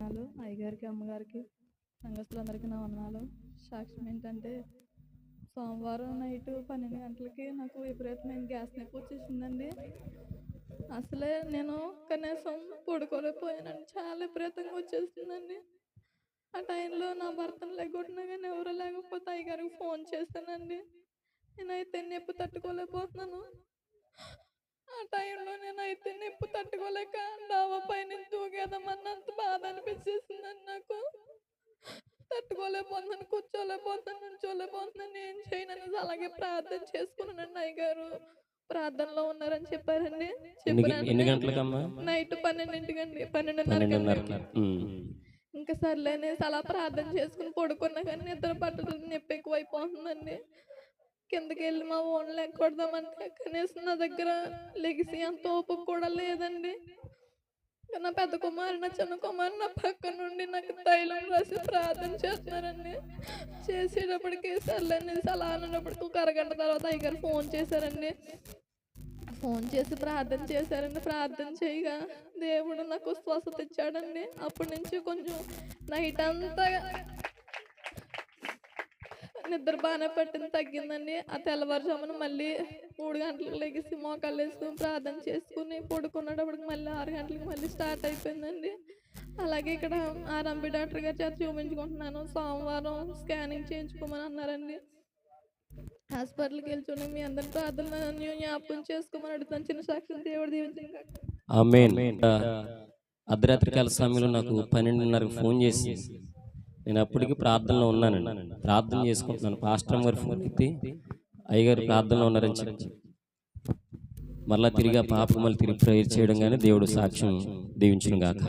వందనాలు. అయ్యగారికి అమ్మగారికి సంఘస్థులందరికీ నా వందనాలు. సాక్ష్యం ఏంటంటే సోమవారం నైట్ పన్నెండు గంటలకి నాకు విపరీతమైన గ్యాస్ నొప్పి వచ్చేసిందండి. అసలే నేను కనీసం పడుకోలేకపోయానండి చాలా విపరీతంగా వచ్చేసిందండి. ఆ టైంలో నా భర్తను లేకొట్టినా కానీ ఎవరు లేకపోతే అయ్యగారికి ఫోన్ చేశానండి. నేనైతే నొప్పి తట్టుకోలేకపోతున్నాను. ఆ టైంలో నేను నొప్పి తట్టుకోలేక డాబా పైన దూకేదామన్నంత బాధ అనిపించేసిందండి నాకు. తట్టుకోలేకపోతున్నాను కూర్చోలేకపోతున్నాను నుంచోలేకపోతున్నాను ఏం చేయను అనేసి అలాగే ప్రార్థన చేసుకున్నానండి అయ్యగారు. ప్రార్థనలో ఉన్నారని చెప్పారండి. ఎన్ని గంటలకమ్మా? నైట్ పన్నెండింటికండి ఉమ్. ఇంకా సర్లే అనేసి అలా ప్రార్థన చేసుకుని పడుకున్నా కానీ నిద్ర పట్టడం నొప్పి ఎక్కువ అయిపోతుందండి కిందకి వెళ్ళి మా ఓన్ లెక్కొడదామంటే కనీసం నా దగ్గర లెగిసి అంత ఓపిక కూడా లేదండి. నా పెద్ద కుమారు నా చిన్న కుమారు నా పక్క నుండి నాకు తైలం రాసి ప్రార్థన చేస్తున్నారండి. చేసేటప్పటికి సర్లేండి అనేసి అలా అన్నప్పటికి ఒక అరగంట తర్వాత అయ్యగారు ఫోన్ చేశారండి. ఫోన్ చేసి ప్రార్థన చేశారండి. ప్రార్థన చేయగా దేవుడు నాకు స్వస్థత ఇచ్చాడండి. అప్పటి నుంచి కొంచెం నైట్ అంతా నిద్ర బాగానే పట్టింది తగ్గిందండి. ఆ తెల్లవారుజామున మళ్ళీ మూడు గంటలకు లెగిసి మోకాళ్ళు వేసుకుని ప్రార్థన చేసుకుని పడుకున్నప్పటికి మళ్ళీ ఆరు గంటలకు మళ్ళీ స్టార్ట్ అయిపోయిందండి. అలాగే ఇక్కడ ఆర్ఎంపి డాక్టర్ గారి చేత చూపించుకుంటున్నాను. సోమవారం స్కానింగ్ చేయించుకోమని అన్నారండి. హాస్పిటల్కి వెళ్ళి మీ అందరి ప్రార్థన జ్ఞాపకం చేసుకోమని అడుగుతాను చిన్న సాక్షి దేవుడు దీవించిన అర్ధరాత్రి కాల సమయంలో నాకు పన్నెండున్నరకు ఫోన్ చేసి నేను అప్పటికి ప్రార్థనలో ఉన్నానండి. ప్రార్థన చేసుకుంటున్నాను. పాస్టర్ గారు ఫోన్ ఎత్తి అయ్యగారు ప్రార్థనలో ఉన్నారని చెప్పి మళ్ళా తిరిగి ఆ పాప మళ్ళీ తిరిగి ప్రేయర్ చేయడం కానీ దేవుడు సాక్ష్యం దీవించును గాక